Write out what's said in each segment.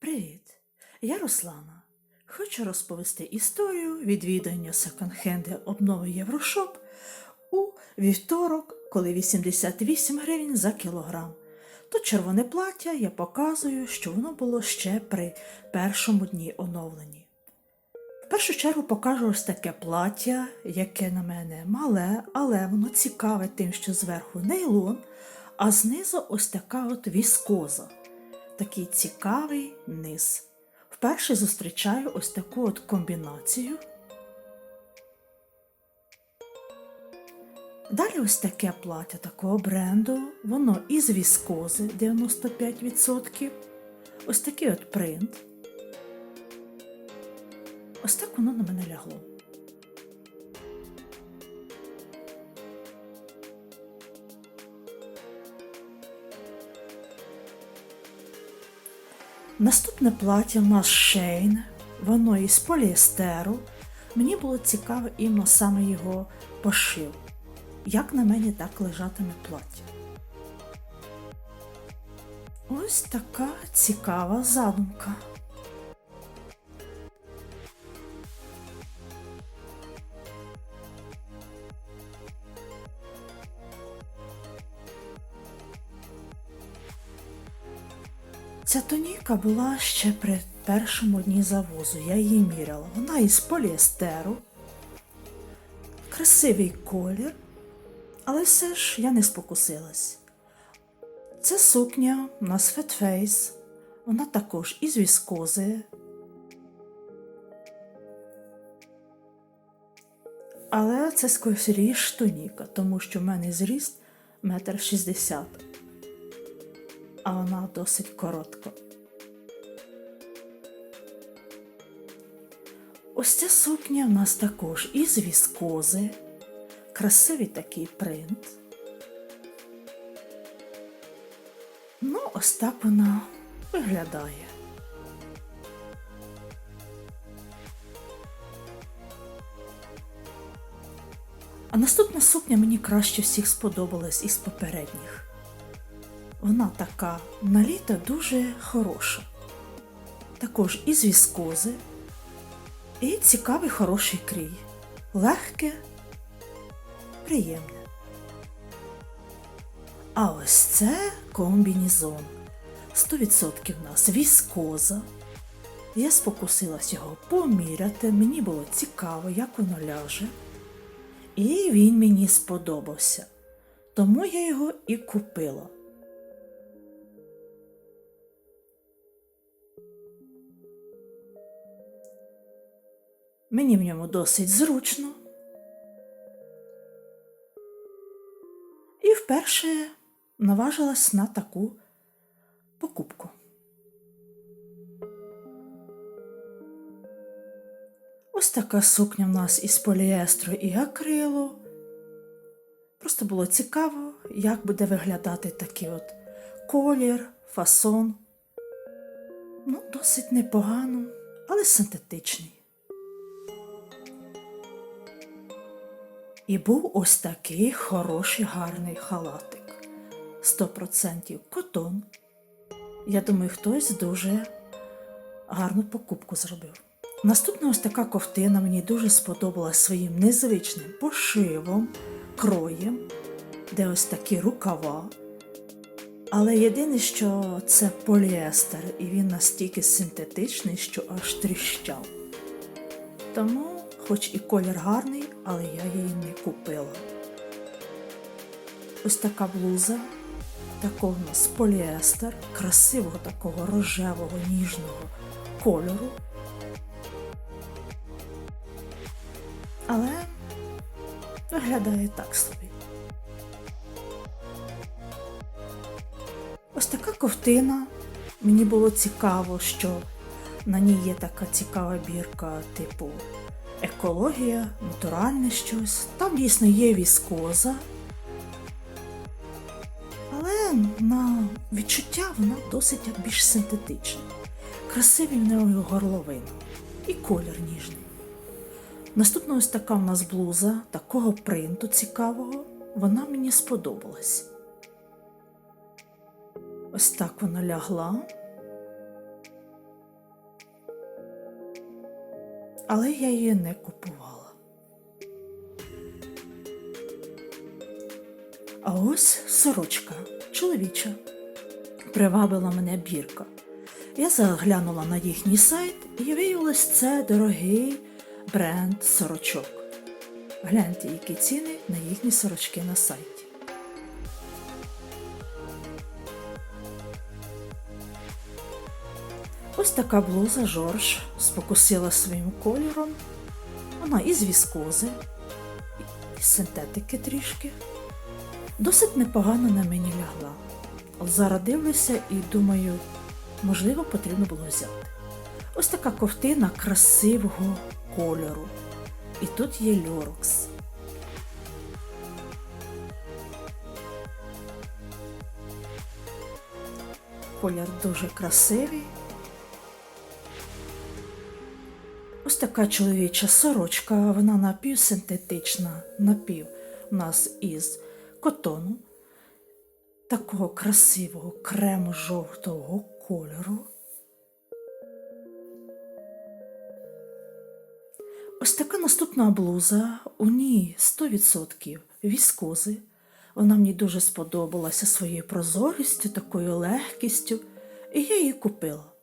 Привіт! Я Руслана. Хочу розповісти історію відвідання секонд-хенди обнови Єврошоп у вівторок, коли 88 гривень за кілограм. То червоне плаття я показую, що воно було ще при першому дні оновлені. В першу чергу покажу ось таке плаття, яке на мене мале, але воно цікаве тим, що зверху нейлон, а знизу ось така от віскоза. Такий цікавий низ. Вперше зустрічаю ось таку от комбінацію. Далі ось таке плаття такого бренду. Воно із віскози 95%. Ось такий от принт. Ось так воно на мене лягло. Наступне плаття в нас шейн, воно із поліестеру. Мені було цікаво іменно саме його пошив. Як на мені так лежатиме плаття. Ось така цікава задумка. Ця тоніка була ще при першому дні завозу. Я її міряла. Вона із поліестеру, красивий колір, але все ж я не спокусилась. Це сукня у нас Face, вона також із віскози. Але це скоріш тоніка, тому що в мене зріст метр шістдесят а вона досить коротка. Ось ця сукня в нас також із віскози, красивий такий принт. Ну, ось так вона виглядає. А наступна сукня мені краще всіх сподобалась із попередніх. Вона така на літо дуже хороша. Також із віскози. І цікавий хороший крій. Легке, приємне. А ось це комбінізон. 100% в нас віскоза. Я спокусилась його поміряти, мені було цікаво, як воно ляже. І він мені сподобався. Тому я його і купила. Мені в ньому досить зручно. І вперше наважилась на таку покупку. Ось така сукня в нас із поліестру і акрилу. Просто було цікаво, як буде виглядати такий от колір, фасон. Ну, досить непогано, але синтетичний. І був ось такий хороший гарний халатик. 100% котон. Я думаю, хтось дуже гарну покупку зробив. Наступна ось така ковтина мені дуже сподобалась своїм незвичним пошивом, кроєм, де ось такі рукава. Але єдине, що це поліестер, і він настільки синтетичний, що аж тріщав. Тому, хоч і колір гарний, але я її не купила. Ось така блуза, такого у нас поліестер, красивого такого рожевого ніжного кольору. Але виглядає так собі. Ось така ковтина. Мені було цікаво, що на ній є така цікава бірка, типу екологія, натуральне щось. Там дійсно є віскоза. Але на відчуття вона досить більш синтетична. Красивий в неї горловина і колір ніжний. Наступна ось така в нас блуза такого принту цікавого. Вона мені сподобалась. Ось так вона лягла. Але я її не купувала. А ось сорочка чоловіча. Привабила мене бірка. Я заглянула на їхній сайт і виявилось це дорогий бренд сорочок. Гляньте, які ціни на їхні сорочки на сайті. Ось така блуза Жорж спокусила своїм кольором. Вона із віскози, із синтетики трішки. Досить непогано на мені лягла. Зараз дивлюся і думаю, можливо, потрібно було взяти. Ось така ковтина красивого кольору. І тут є люрекс. Колір дуже красивий. Ось така чоловіча сорочка, вона напівсинтетична, напів у нас із котону, такого красивого кремо-жовтого кольору. Ось така наступна блуза, у ній 100% віскози. Вона мені дуже сподобалася своєю прозорістю, такою легкістю, і я її купила.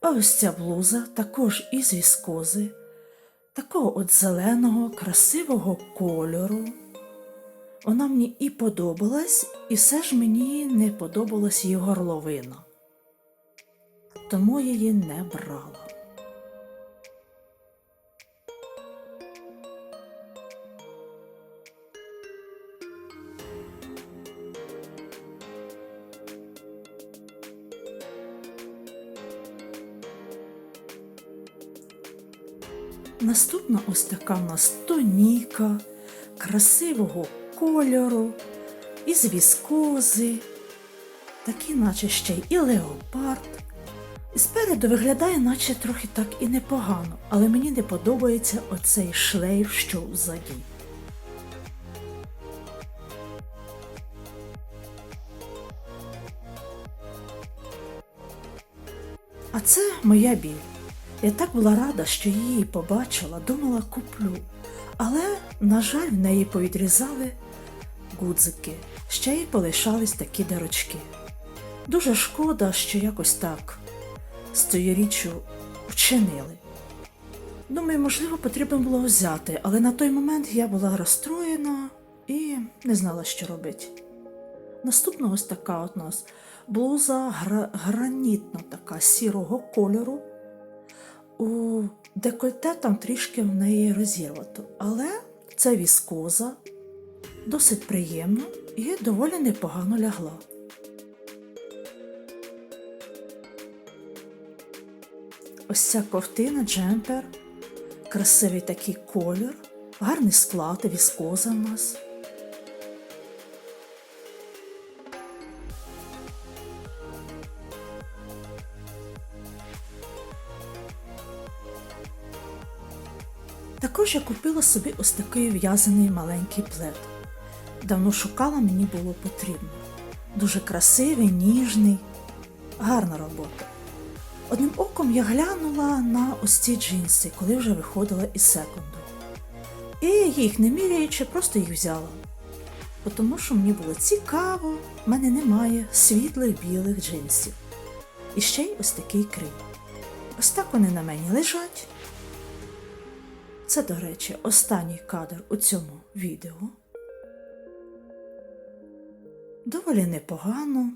А ось ця блуза також із віскози, такого от зеленого, красивого кольору. Вона мені і подобалась, і все ж мені не подобалась її горловина. Тому її не брала. Наступна ось така в нас тоніка красивого кольору, із віскози, такий, наче ще й леопард. І спереду виглядає, наче трохи так і непогано, але мені не подобається оцей шлейф, що взаді. А це моя біль. Я так була рада, що її побачила, думала, куплю. Але, на жаль, в неї повідрізали гудзики, ще й полишались такі дирочки. Дуже шкода, що якось так з цією річчю вчинили. Думаю, можливо, потрібно було взяти, але на той момент я була розстроєна і не знала, що робити. Наступна ось така от нас блуза гра- гранітна, така сірого кольору. У декольте там трішки в неї розірвато, але це віскоза, досить приємно і доволі непогано лягла. Ось ця ковтина, джемпер, красивий такий колір, гарний склад, віскоза в нас. Також я купила собі ось такий в'язаний маленький плед. Давно шукала, мені було потрібно. Дуже красивий, ніжний, гарна робота. Одним оком я глянула на ось ці джинси, коли вже виходила із секунду. І їх не міряючи, просто їх взяла. Тому що мені було цікаво, в мене немає світлих білих джинсів. І ще й ось такий крив. Ось так вони на мені лежать. Це, до речі, останній кадр у цьому відео. Доволі непогано.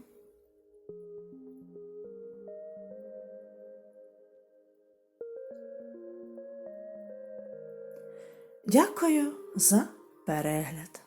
Дякую за перегляд.